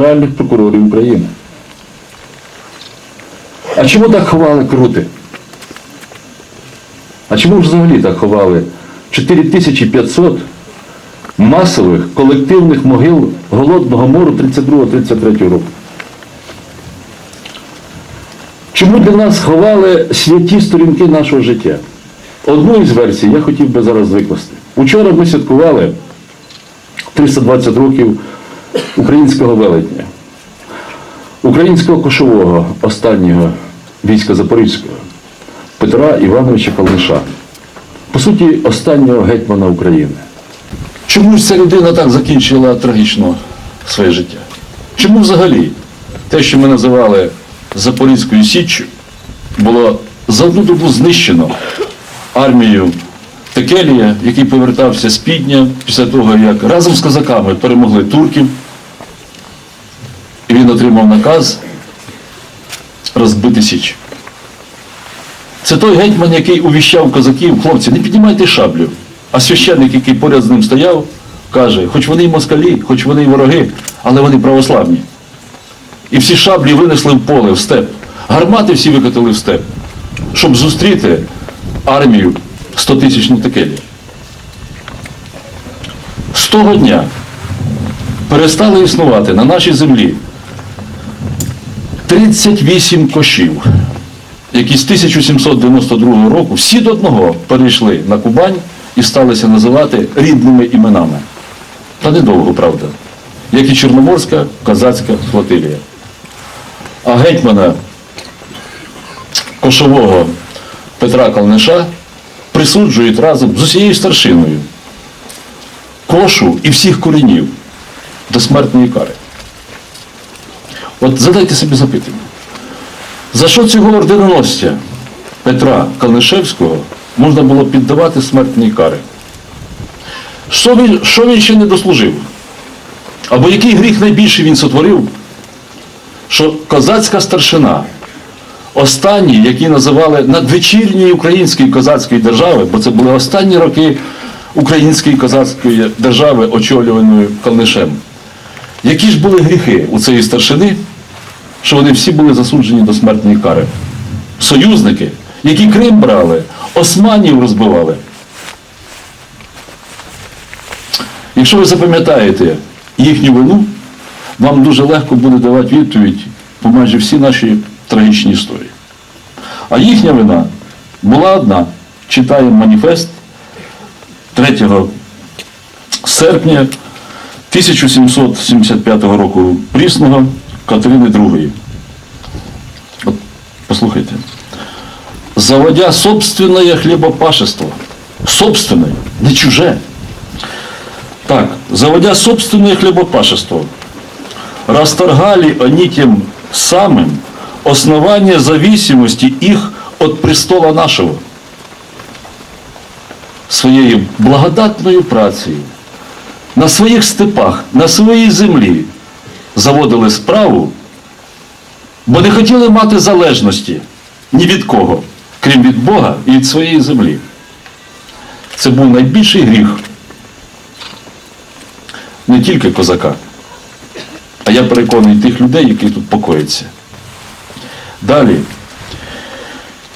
генеральних прокурорів України. А чому так ховали крути? А чому взагалі так ховали 4500 масових колективних могил Голодного мору 32-33 року? Чому для нас ховали святі сторінки нашого життя? Одну із версій я хотів би зараз викласти. Учора ми святкували 320 років українського велетня, українського кошового останнього війська Запорізького Петра Івановича Калниша. По суті, останнього гетьмана України. Чому ж ця людина так закінчила трагічно своє життя? Чому взагалі те, що ми називали Запорізькою Січчю, було за одну добу знищено армією Текелія, який повертався з Підня після того, як разом з козаками перемогли турків, і він отримав наказ розбити Січ. Це той гетьман, який увіщав козаків, хлопці, не піднімайте шаблю. А священник, який поряд з ним стояв, каже, хоч вони й москалі, хоч вони й вороги, але вони православні. І всі шаблі винесли в поле, в степ. Гармати всі викотили в степ, щоб зустріти армію 100 тисячну текелі. З того дня перестали існувати на нашій землі 38 кошів, які з 1792 року всі до одного перейшли на Кубань і сталися називати рідними іменами. Та недовго, правда. Як і Чорноморська козацька флотилія. А гетьмана кошового Петра Калниша присуджують разом з усією старшиною кошу і всіх коренів до смертної кари. От задайте собі запитання. За що цього орденоносця Петра Калнишевського можна було піддавати смертної кари? Що він, що він ще не дослужив? Або який гріх найбільший він сотворив? Що козацька старшина, останні, які називали надвечірньої української козацької держави, бо це були останні роки української козацької держави, очолюваної Калнишем. Які ж були гріхи у цієї старшини, що вони всі були засуджені до смертної кари? Союзники, які Крим брали, османів розбивали. Якщо ви запам'ятаєте їхню вину, вам дуже легко буде давати відповідь по майже всі наші трагічні історії. А їхня вина була одна. Читаємо маніфест 3 серпня 1775 року Прісного Катерини II. От послухайте. Заводя собственное хлебопашество. Собственное, не чуже. Так, заводя собственное хлебопашество, расторгали они тем самым основание зависимости их от престола нашего. Своєю благодатною працею на своїх степах, на своїй землі заводили справу, бо не хотіли мати залежності ні від кого, крім від Бога і від своєї землі. Це був найбільший гріх не тільки козака, а я переконаний тих людей, які тут покояться. Далі.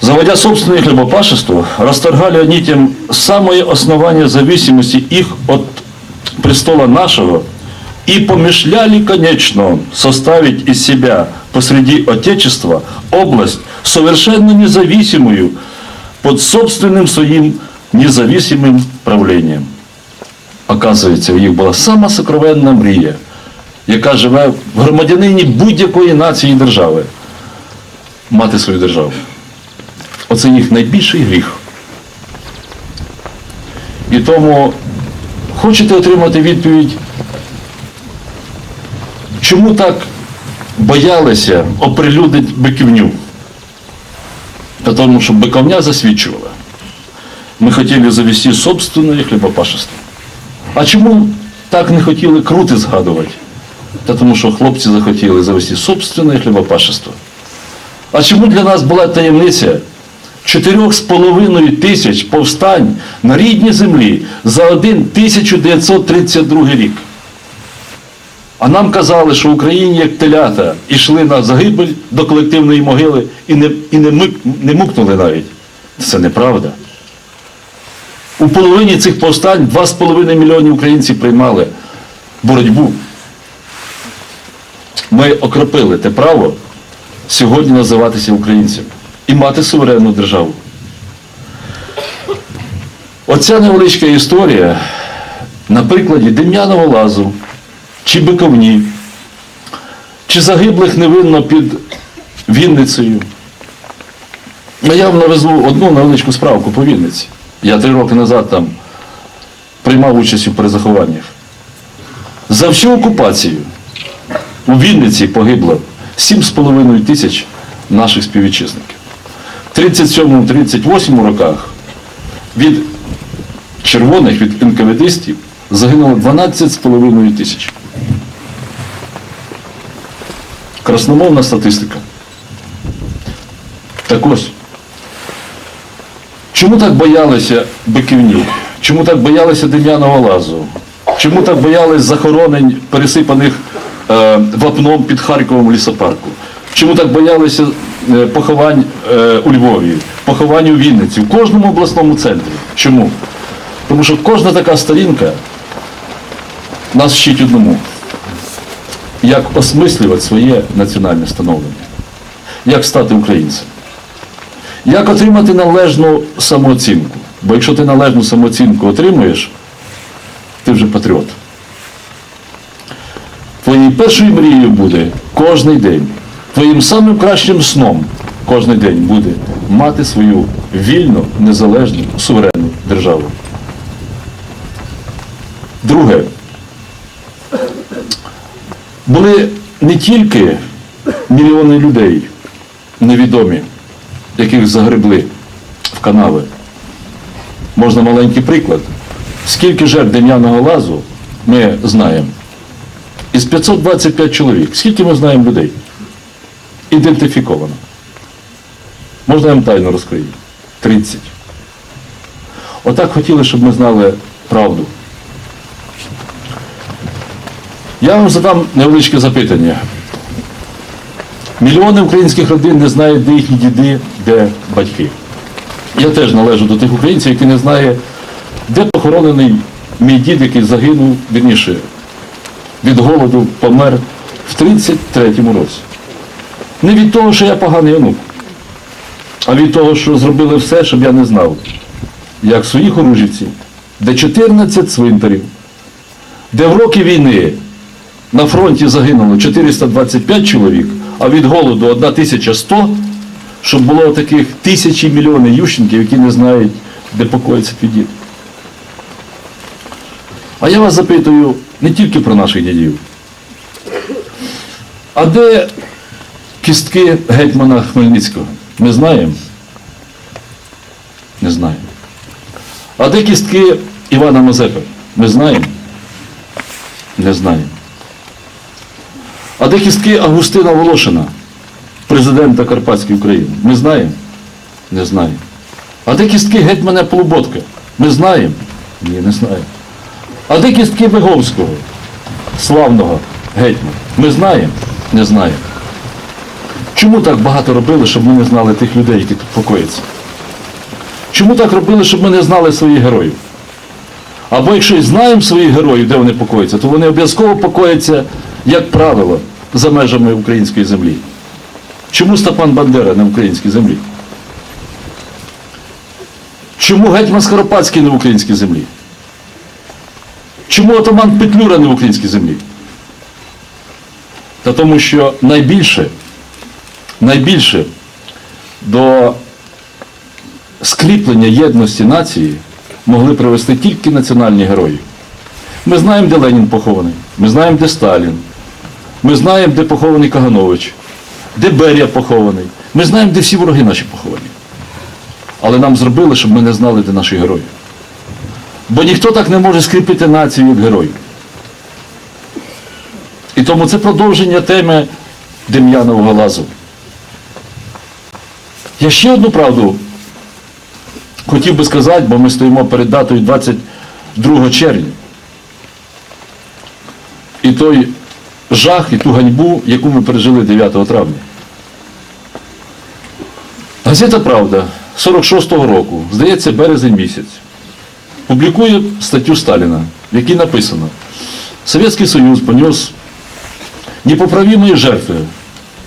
Заводя собственное хлебопашество, расторгали они тем самое основание зависимости их престола нашего и помышляли, конечно, составить из себя посреди Отечества область совершенно независимую под собственным своим независимым правлением. Оказується, у їх була сама сокровенна мрія, яка живе в громадянині будь-якої нації і держави. Мати свою державу. Оце їх найбільший гріх. І тому хочете отримати відповідь, чому так боялися оприлюднити биківню? Тому що биковня засвідчувала. Ми хотіли завести собственне хлібопашество. А чому так не хотіли крути згадувати? Та тому що хлопці захотіли завести собственне хлібопашество. А чому для нас була таємниця чотирьох з половиною тисяч повстань на рідній землі за один 1932 рік? А нам казали, що в Україні як телята йшли на загибель до колективної могили і не, і не, мик, не мукнули навіть. Це неправда. У половині цих повстань 2,5 мільйони українців приймали боротьбу. Ми окропили те право сьогодні називатися українцем і мати суверенну державу. Оця невеличка історія на прикладі Дем'яного лазу, чи Биковні, чи загиблих невинно під Вінницею. Я вам навезу одну невеличку справку по Вінниці. Я три роки назад там приймав участь у перезахованнях. За всю окупацію у Вінниці погибло 7,5 тисяч наших співвітчизників. В 37-38 роках від червоних, від НКВДистів загинуло 12,5 тисяч. Красномовна статистика. Так ось. Чому так боялися биківні? Чому так боялися Дем'яного лазу? Чому так боялись захоронень, пересипаних е, вапном під Харковом лісопарку? Чому так боялися е, поховань е, у Львові, поховань у Вінниці, в кожному обласному центрі? Чому? Тому що кожна така сторінка нас вчить одному. Як осмислювати своє національне становлення, як стати українцем. Як отримати належну самооцінку? Бо якщо ти належну самооцінку отримуєш, ти вже патріот. Твоєю першою мрією буде кожний день. Твоїм самим кращим сном кожний день буде мати свою вільну, незалежну, суверенну державу. Друге. Були не тільки мільйони людей невідомі, яких загребли в канави. Можна маленький приклад. Скільки жертв Дем'яного лазу ми знаємо? Із 525 чоловік. Скільки ми знаємо людей? Ідентифіковано. Можна я вам тайну розкрию? 30. Отак хотіли, щоб ми знали правду. Я вам задам невеличке запитання. Мільйони українських родин не знають, де їхні діди, де батьки. Я теж належу до тих українців, які не знають, де похоронений мій дід, який загинув, вірніше, від голоду помер в 33-му році. Не від того, що я поганий онук, а від того, що зробили все, щоб я не знав, як в своїх оружівці, де 14 цвинтарів, де в роки війни на фронті загинуло 425 чоловік, а від голоду 1100, щоб було таких тисячі мільйони ющенків, які не знають, де покоїться твій дід. А я вас запитую не тільки про наших дідів. А де кістки гетьмана Хмельницького? Ми знаємо? Не знаємо. А де кістки Івана Мазепи? Ми знаємо? Не знаємо. А де кістки Августина Волошина, президента Карпатської України? Ми знаємо? Не знаємо. А де кістки гетьмана Полуботка? Ми знаємо? Ні, не знаємо. А де кістки Виговського, славного гетьмана? Ми знаємо? Не знаємо. Чому так багато робили, щоб ми не знали тих людей, які тут покояться? Чому так робили, щоб ми не знали своїх героїв? Або якщо і знаємо своїх героїв, де вони покояться, то вони обов'язково покояться, як правило, за межами української землі. Чому Степан Бандера в українській землі? Чому гетьман Скоропадський в українській землі? Чому отаман Петлюра не в українській землі? Та тому що найбільше, найбільше до скріплення єдності нації могли привести тільки національні герої. Ми знаємо, де Ленін похований, ми знаємо, де Сталін, ми знаємо, де похований Каганович, де Берія похований. Ми знаємо, де всі вороги наші поховані. Але нам зробили, щоб ми не знали, де наші герої. Бо ніхто так не може скріпити націю як героїв. І тому це продовження теми Дем'янового лазу. Я ще одну правду хотів би сказати, бо ми стоїмо перед датою 22 червня. І той жах і ту ганьбу, яку ми пережили 9 травня. Газета Правда 46-го року, здається, березень місяць, публікує статтю Сталіна, в якій написано: Совєтський Союз понес непоправимые жертви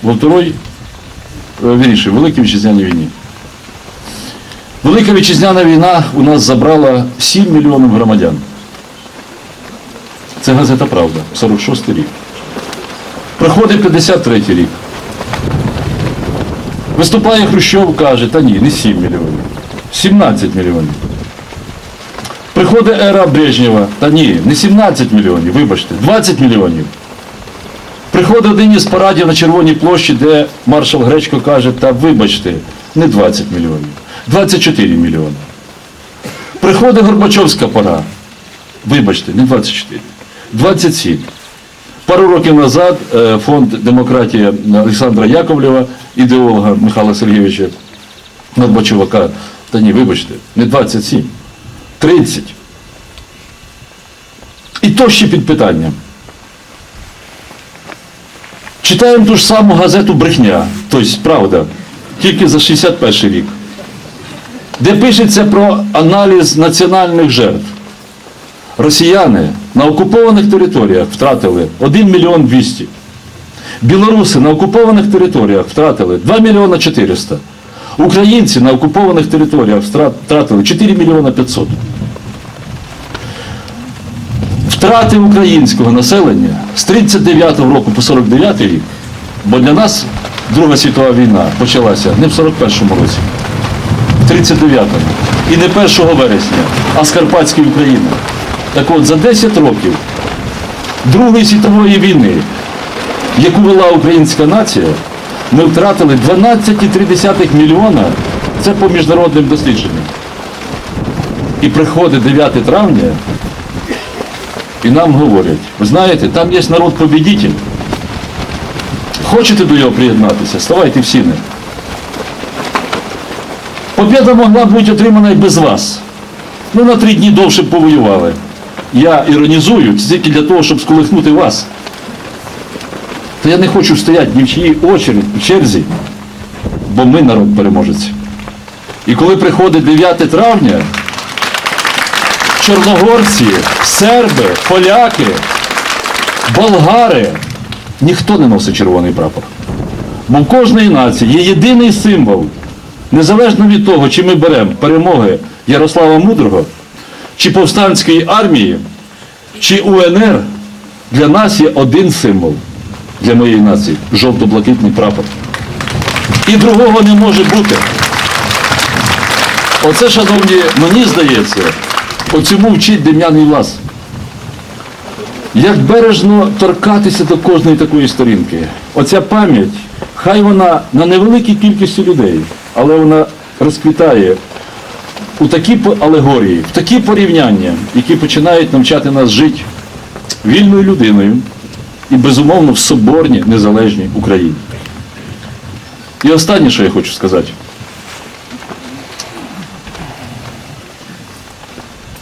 во второй, е, вірніше, Великій Вітчизняній війні. Велика вітчизняна війна у нас забрала 7 мільйонів громадян. Це газета Правда, 46 рік. Проходить 53 рік. Виступає Хрущов, каже, та ні, не 7 мільйонів, 17 мільйонів. Приходить ера Брежнєва, та ні, не 17 мільйонів, вибачте, 20 мільйонів. Приходить один із парадів на Червоній площі, де маршал Гречко каже, та вибачте, не 20 мільйонів, 24 мільйони. Приходить Горбачовська пора, вибачте, не 24, 27. Пару років назад е, фонд Демократія Олександра Яковлєва, ідеолога Михайла Сергійовича Горбачова, та ні, вибачте, не 27, 30. І то ще під питанням. Читаємо ту ж саму газету Брехня, тобто Правда, тільки за 61 рік, де пишеться про аналіз національних жертв. Росіяни на окупованих територіях втратили 1 мільйон 200. Білоруси на окупованих територіях втратили 2 мільйона 400. Українці на окупованих територіях втратили 4 мільйона 500. Втрати українського населення з 39 року по 49 рік, бо для нас Друга світова війна почалася не в 41-му році, в 39-му. І не 1 вересня, а з Карпатської України. Так от, за 10 років Другої світової війни, яку вела українська нація, ми втратили 12,3 мільйона, це по міжнародним дослідженням. І приходить 9 травня, і нам говорять, ви знаєте, там є народ побідітель. Хочете до його приєднатися? Ставайте всі не. Побіда могла бути отримана і без вас. Ну, на три дні довше повоювали. Я іронізую це тільки для того, щоб сколихнути вас. То я не хочу стояти ні в чиїй черзі, бо ми народ переможець. І коли приходить 9 травня, чорногорці, серби, поляки, болгари, ніхто не носить червоний прапор. Бо в кожної нації є єдиний символ, незалежно від того, чи ми беремо перемоги Ярослава Мудрого, чи повстанської армії, чи УНР, для нас є один символ для моєї нації жовто-блакитний прапор. І другого не може бути. Оце, шановні, мені здається, оцьому вчить Дем'яний Влас. Як бережно торкатися до кожної такої сторінки. Оця пам'ять, хай вона на невеликій кількості людей, але вона розквітає у такі алегорії, в такі порівняння, які починають навчати нас жити вільною людиною і, безумовно, в соборній незалежній Україні. І останнє, що я хочу сказати.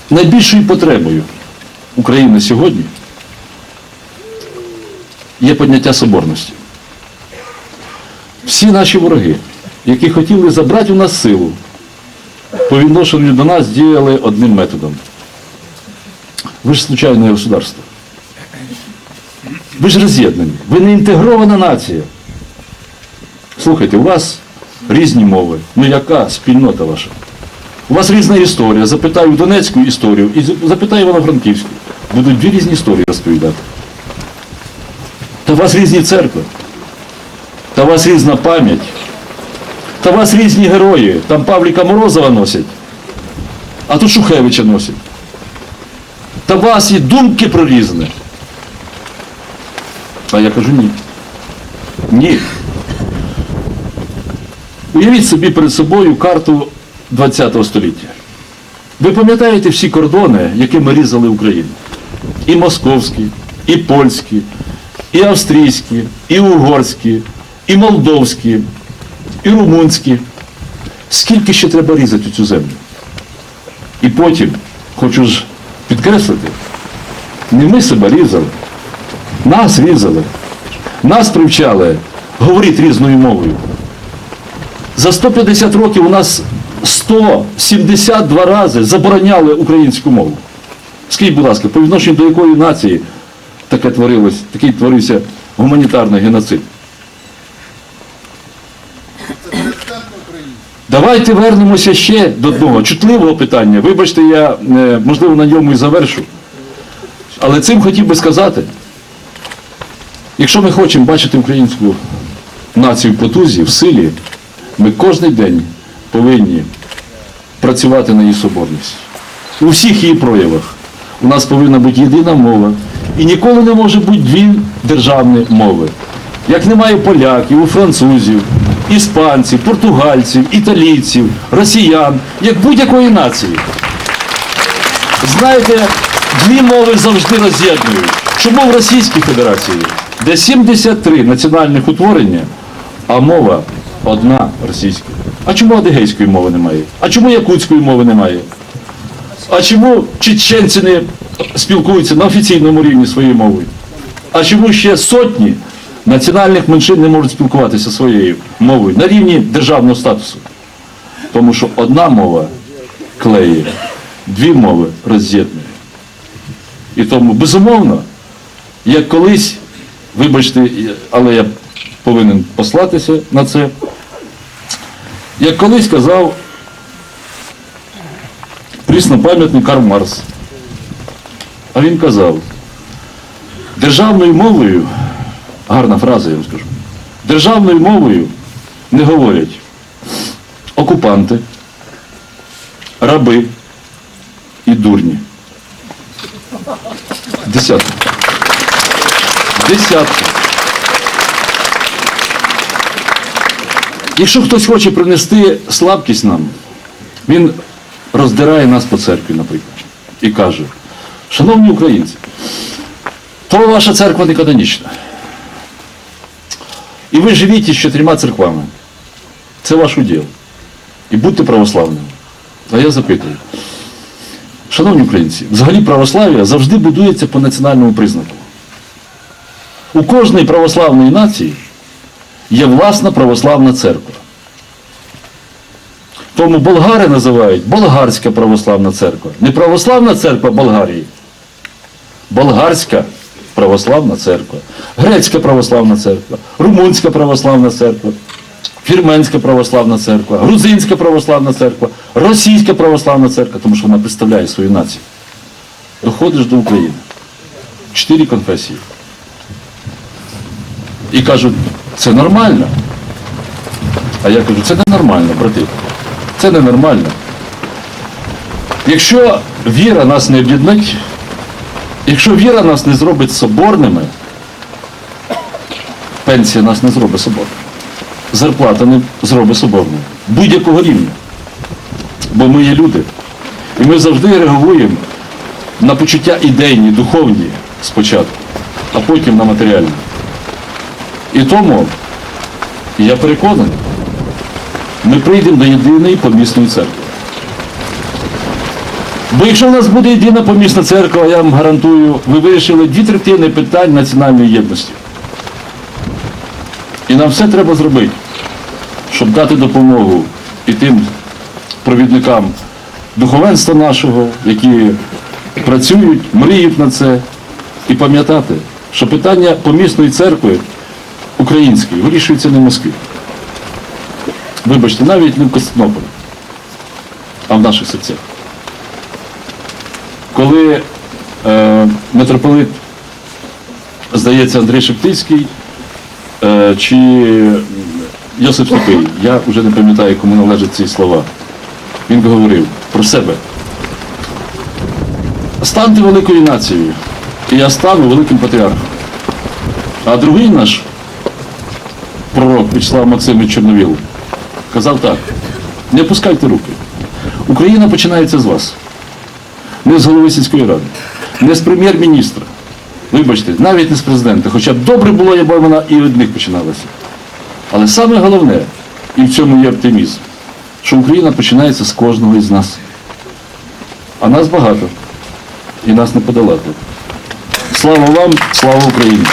Найбільшою потребою України сьогодні є підняття соборності. Всі наші вороги, які хотіли забрати у нас силу, по відношенню до нас діяли одним методом. Ви ж случайне государство. Ви ж роз'єднані, ви не інтегрована нація. Слухайте, у вас різні мови. Ну яка спільнота ваша? У вас різна історія. Запитаю Донецьку історію і запитаю Івано-Франківську. Будуть дві різні історії розповідати. Та у вас різні церкви. Та у вас різна пам'ять. Та у вас різні герої. Там Павліка Морозова носять, а тут Шухевича носять. Та у вас є думки про різне. А я кажу ні. Ні. Уявіть собі перед собою карту ХХ століття. Ви пам'ятаєте всі кордони, якими різали Україну? І московські, і польські, і австрійські, і угорські, і молдовські, і румунські. Скільки ще треба різати цю землю? І потім, хочу ж підкреслити, не ми себе різали, Нас різали, нас привчали говорити різною мовою. За 150 років у нас 172 рази забороняли українську мову. Скажіть, будь ласка, по відношенню до якої нації таке творилось, такий творився гуманітарний геноцид? Давайте вернемося ще до одного чутливого питання. Вибачте, я е, можливо на ньому і завершу. Але цим хотів би сказати, якщо ми хочемо бачити українську націю в потузі, в силі, ми кожен день повинні працювати на її соборність. У всіх її проявах. У нас повинна бути єдина мова. І ніколи не може бути дві державні мови. Як немає поляків, у французів, іспанців, португальців, італійців, росіян, як будь-якої нації. Знаєте, дві мови завжди роз'єднують. Чому в Російській Федерації, де 73 національних утворення, а мова одна російська. А чому адигейської мови немає? А чому якутської мови немає? А чому чеченці не спілкуються на офіційному рівні своєю мовою? А чому ще сотні національних меншин не можуть спілкуватися своєю мовою на рівні державного статусу? Тому що одна мова клеє, дві мови роз'єднує. І тому, безумовно, як колись, вибачте, але я повинен послатися на це, як колись казав пріснопам'ятний Карл Марс. А він казав, державною мовою, гарна фраза, я вам скажу, державною мовою не говорять окупанти, раби і дурні. Десятки. Десятки. Якщо хтось хоче принести слабкість нам, він роздирає нас по церкві, наприклад, і каже, шановні українці, то ваша церква не канонічна. І ви живіть із чотирма церквами. Це ваш уділ. І будьте православними. А я запитую, шановні українці, взагалі православ'я завжди будується по національному признаку. У кожної православної нації є власна православна церква. Тому болгари називають Болгарська православна церква. Не православна церква Болгарії. Болгарська православна церква, Грецька православна церква, Румунська православна церква, Вірменська православна церква, Грузинська православна церква, Російська православна церква, тому що вона представляє свою націю. Доходиш до України. Чотири конфесії. І кажуть, це нормально. А я кажу, це не нормально, брати. Це не нормально. Якщо віра нас не об'єднать, якщо віра нас не зробить соборними, пенсія нас не зробить соборними. Зарплата не зробить соборною. Будь-якого рівня. Бо ми є люди. І ми завжди реагуємо на почуття ідейні, духовні спочатку, а потім на матеріальні. І тому я переконаний, ми прийдемо до єдиної помісної церкви. Бо якщо в нас буде єдина помісна церква, я вам гарантую, ви вирішили дві третини питань національної єдності. І нам все треба зробити, щоб дати допомогу і тим провідникам духовенства нашого, які працюють, мріють на це, і пам'ятати, що питання помісної церкви української вирішується не в Москві. Вибачте, навіть не в Константинополі, а в наших серцях. Коли е, митрополит, здається, Андрій Шептицький е, чи Йосип Сліпий, я вже не пам'ятаю, кому належать ці слова, він говорив про себе. Станьте великою нацією, і я стану великим патріархом. А другий наш пророк Вячеслав Максимович Чорновіл казав так: не опускайте руки. Україна починається з вас. Не з голови сільської ради, не з прем'єр-міністра. Вибачте, навіть не з президента. Хоча б добре було, якби вона і від них починалася. Але саме головне, і в цьому є оптимізм, що Україна починається з кожного із нас. А нас багато. І нас не подолати. Слава вам, слава Україні!